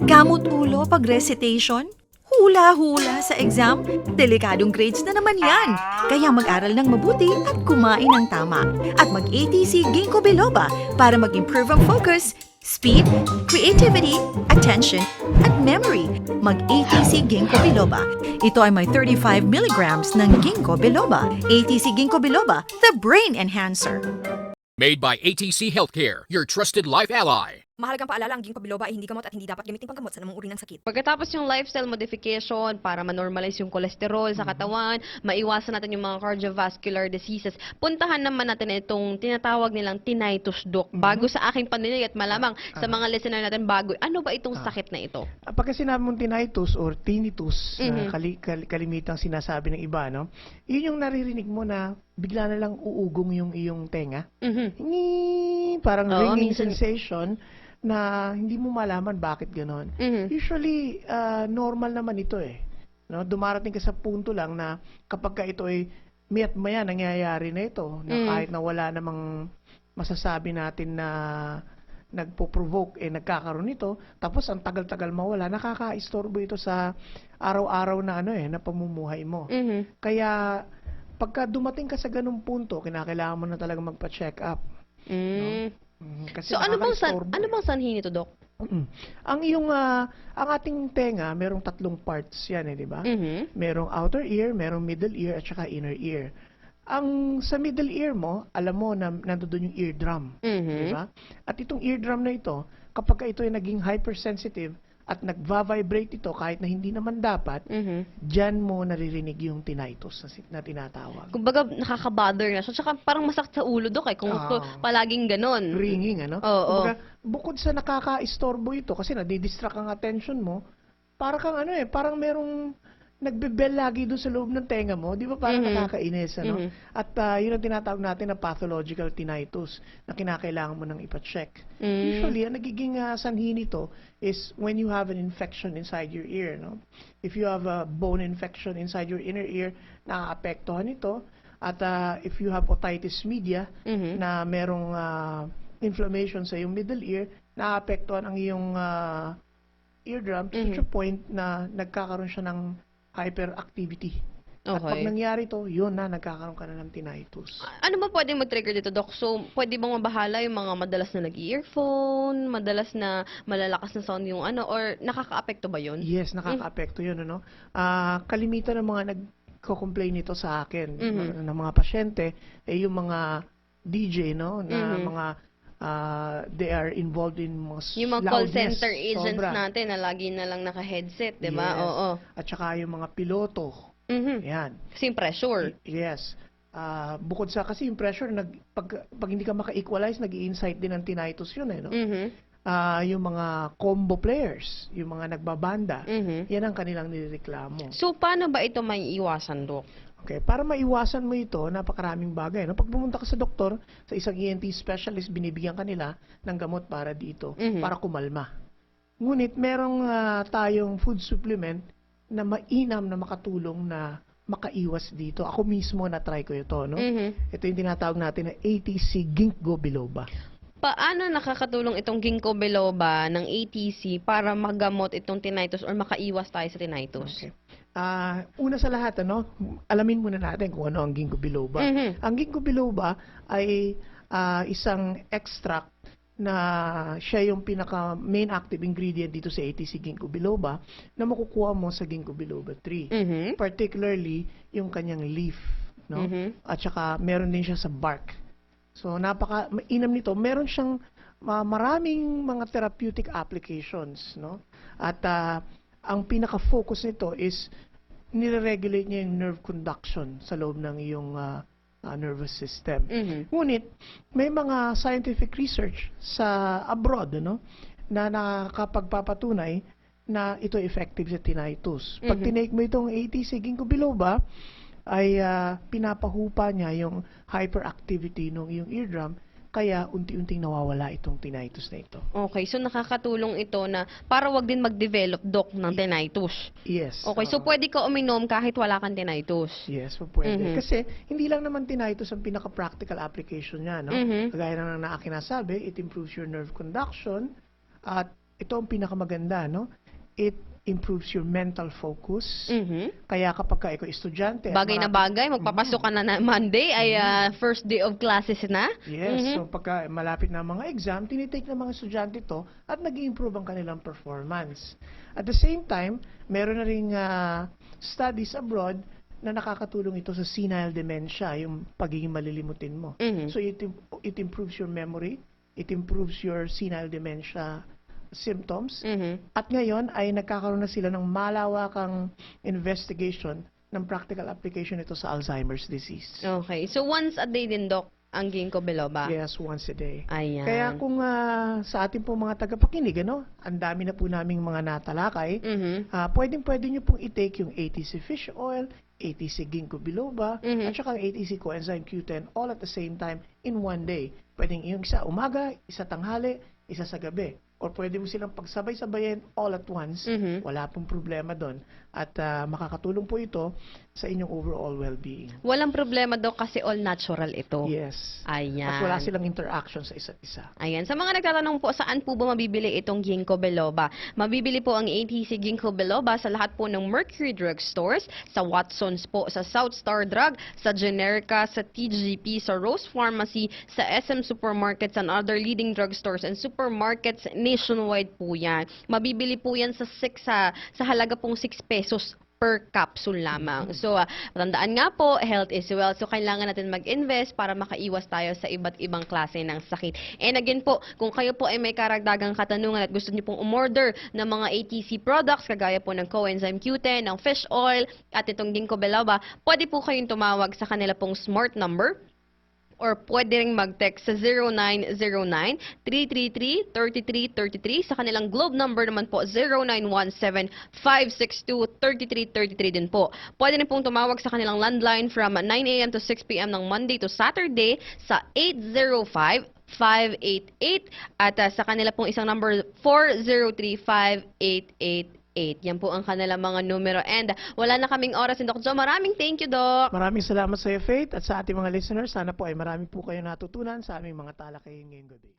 Gamot ulo pag recitation? Hula-hula sa exam? Delikadong grades na naman yan. Kaya mag-aral ng mabuti at kumain ng tama. At mag-ATC Ginkgo Biloba para mag-improve ang focus, speed, creativity, attention, at memory. Mag-ATC Ginkgo Biloba. Ito ay may 35 milligrams ng Ginkgo Biloba. ATC Ginkgo Biloba, the brain enhancer. Made by ATC Healthcare, your trusted life ally. Mahalagang paalala, ang ginkgo biloba ay hindi gamot at hindi dapat gamitin panggamot sa namang uri ng sakit. Pagkatapos yung lifestyle modification para ma-normalize yung cholesterol sa katawan, maiwasan natin yung mga cardiovascular diseases, puntahan naman natin itong tinatawag nilang tinnitus doc. Bago sa aking pandinig at malamang sa mga listener natin bago, ano ba itong sakit na ito? Ah, Pagka sinabi mong tinnitus or tinnitus, na kali, kal- kalimitang sinasabi ng iba, no? Yun yung naririnig mo na bigla na lang uugong yung iyong tenga. Mhm. Ngi, parang Oo, ringing minsan- sensation na hindi mo malaman bakit ganon. Mhm. Usually, ah, normal naman ito eh. No? Dumarating ka sa punto lang na kapag ka ito ay mayat maya nangyayari na ito, na Mm. kahit na wala namang masasabi natin na nagpo-provoke, eh nagkakaroon nito, tapos ang tagal-tagal mawala, nakaka-istorbo ito sa araw-araw na ano eh, na pamumuhay mo. Mhm. Kaya, pagka dumating ka sa ganung punto, kinakailangan mo na talaga magpa-check up. Mm. Mhm, Kasi So ano bang san, ano bang sanhi nito, doc? Ang iyong ah, ang ating tenga, merong tatlong parts 'yan eh, 'di ba? Mhm. Merong outer ear, merong middle ear at saka inner ear. Ang sa middle ear mo, alam mo na nandoon yung eardrum, Mhm. 'di ba? At itong eardrum na ito, kapag ka ito ay naging hypersensitive at nagva-vibrate ito kahit na hindi naman dapat, Mhm. diyan mo naririnig yung tinnitus na, na tinatawag. Kumbaga nakaka-bother na siya. Tsaka parang masakit sa ulo, doc eh. Kung ito palaging ganon. ringing, ano? Oo. Kumbaga, bukod sa nakaka-istorbo ito, kasi nadidistract ang attention mo, para kang ano eh, parang merong nagbe-bell lagi doon sa loob ng tenga mo, di ba parang Mhm. nakakainis, ano? Mhm. At ah, yun ang tinatawag natin na pathological tinnitus na kinakailangan mo nang ipacheck. Mm. Usually, ang nagiging ah, sanhi nito is when you have an infection inside your ear, no? If you have a bone infection inside your inner ear, nakakaapektuhan ito. At ah, if you have otitis media, Mhm. na merong ah, inflammation sa iyong middle ear, naapektuhan ang iyong ah, eardrum to such a Mhm. point na nagkakaroon siya ng hyperactivity. At pag Okay. nangyari to, yun na, nagkakaroon ka na ng tinnitus. Ano ba pwedeng mag-trigger dito, Doc? So, pwede bang mabahala yung mga madalas na nag-earphone, madalas na malalakas na sound yung ano, or nakaka-apekto ba yun? Yes, nakakaapekto yun, ano? Ah, kalimitan ng mga nagko-complain nito sa akin, Mhm. ng mga pasyente, eh yung mga DJ, no? Na Mhm. mga, ah, they are involved in s- Yung mga call loudness, center agents sobra. natin na lagi na lang naka-headset, di ba? Yes. Oo. At saka yung mga piloto, Mhm. yan. Kasi yung pressure. Y- Yes. Ah, bukod sa kasi yung pressure nag pag, pag hindi ka maka-equalize, nag-i-incite din ng tinnitus yun eh, no? Mhm. Ah, yung mga combo players, yung mga nagbabanda, Mhm. yan ang kanilang nireklamo. So, paano ba ito may iwasan, Doc? Okay, para maiwasan mo ito, napakaraming bagay, no? Pag pumunta ka sa doktor, sa isang ENT specialist, binibigyan ka nila ng gamot para dito, Mhm. para kumalma. Ngunit merong ah, tayong food supplement na mainam na makatulong na makaiwas dito. Ako mismo na-try ko ito, no? Mhm. Ito yung tinatawag natin na ATC Ginkgo biloba. Paano nakakatulong itong ginkgo biloba ng ATC para magamot itong tinnitus or makaiwas tayo sa tinnitus? Okay. Ah, una sa lahat, ano, alamin muna natin kung ano ang ginkgo biloba. Mhm. Ang ginkgo biloba ay ah, isang extract na siya yung pinaka main active ingredient dito sa ATC ginkgo biloba na makukuha mo sa ginkgo biloba tree. Mhm. Particularly yung kanyang leaf, no? Mhm. At saka meron din siya sa bark. So napaka mainam nito. Meron siyang ma- maraming mga therapeutic applications, no? At ah, ang pinaka-focus nito is nire-regulate niya yung nerve conduction sa loob ng iyong ah, ah, nervous system. Mhm. Ngunit may mga scientific research sa abroad no na nakakapagpapatunay na ito effective sa tinnitus. Pag Mhm. tinake mo itong ATC ginkgo biloba ay ah, pinapahupa niya yung hyperactivity ng iyong eardrum kaya unti-unting nawawala itong tinnitus na ito. Okay, so nakakatulong ito na para wag din mag-develop doc ng tinnitus. Yes. Okay, so oo. pwede ka uminom kahit wala kang tinnitus. Yes, po pwede. Mhm. Kasi hindi lang naman tinnitus ang pinaka-practical application niya, no? Mhm. Kagaya ng na akin nasabi, it improves your nerve conduction at ito ang pinakamaganda, no? It improves your mental focus. Mhm. Kaya kapag ka ikaw estudyante, Bagay na marami- bagay, magpapasok ka na na Monday ay ah, first day of classes na. Yes, Mhm. so pagka malapit na mga exam, tinitake ng mga estudyante to at nag improve ang kanilang performance. At the same time, meron na rin ah, studies abroad na nakakatulong ito sa senile dementia, yung pagiging malilimutin mo. Mhm. So it, it improves your memory, it improves your senile dementia symptoms. Mhm. At ngayon ay nagkakaroon na sila ng malawakang investigation ng practical application ito sa Alzheimer's disease. Okay. So once a day din, Doc, ang ginkgo biloba. Yes, once a day. Ayan. Kaya kung ah, sa ating po mga tagapakinig, ano, ang dami na po naming mga natalakay, Mhm. ah pwedeng pwede nyo pong i-take yung ATC fish oil, ATC ginkgo biloba, Mhm. at saka ang ATC coenzyme Q10 all at the same time in one day. Pwedeng yung isa umaga, isa tanghali, isa sa gabi. Or pwede mo silang pagsabay-sabayin all at once. Mhm. Wala pong problema doon. At ah, makakatulong po ito sa inyong overall well-being. Walang problema, Doc, kasi all natural ito. Yes. Ayan. At wala silang interaction sa isa't isa. Ayan. Sa mga nagtatanong po, saan po ba mabibili itong ginkgo biloba? Mabibili po ang ATC ginkgo biloba sa lahat po ng Mercury Drug Stores, sa Watson's po, sa South Star Drug, sa Generica, sa TGP, sa Rose Pharmacy, sa SM Supermarkets and other leading drugstores and supermarkets nationwide po yan. Mabibili po yan sa, six, sa, sa halaga pong 6 pesos per capsule lamang. So, ah, tandaan nga po, health is wealth. So, kailangan natin mag-invest para makaiwas tayo sa iba't ibang klase ng sakit. And again po, kung kayo po ay may karagdagang katanungan at gusto niyo pong umorder ng mga ATC products, kagaya po ng coenzyme Q10, ng fish oil, at itong ginkgo biloba, pwede po kayong tumawag sa kanila pong smart number or pwede ring mag-text sa 0909-333-3333. Sa kanilang globe number naman po, 0917-562-3333 din po. Pwede rin pong tumawag sa kanilang landline from 9 a.m. to 6 p.m. ng Monday to Saturday sa 805 588 at uh, sa kanila pong isang number 403-5888. Yan po ang kanilang mga numero. And wala na kaming oras. And Doc Jo, maraming thank you, Doc. Maraming salamat sa iyo, Faith, at sa ating mga listeners. Sana po ay marami po kayo natutunan sa aming mga talakayin ngayong gabi.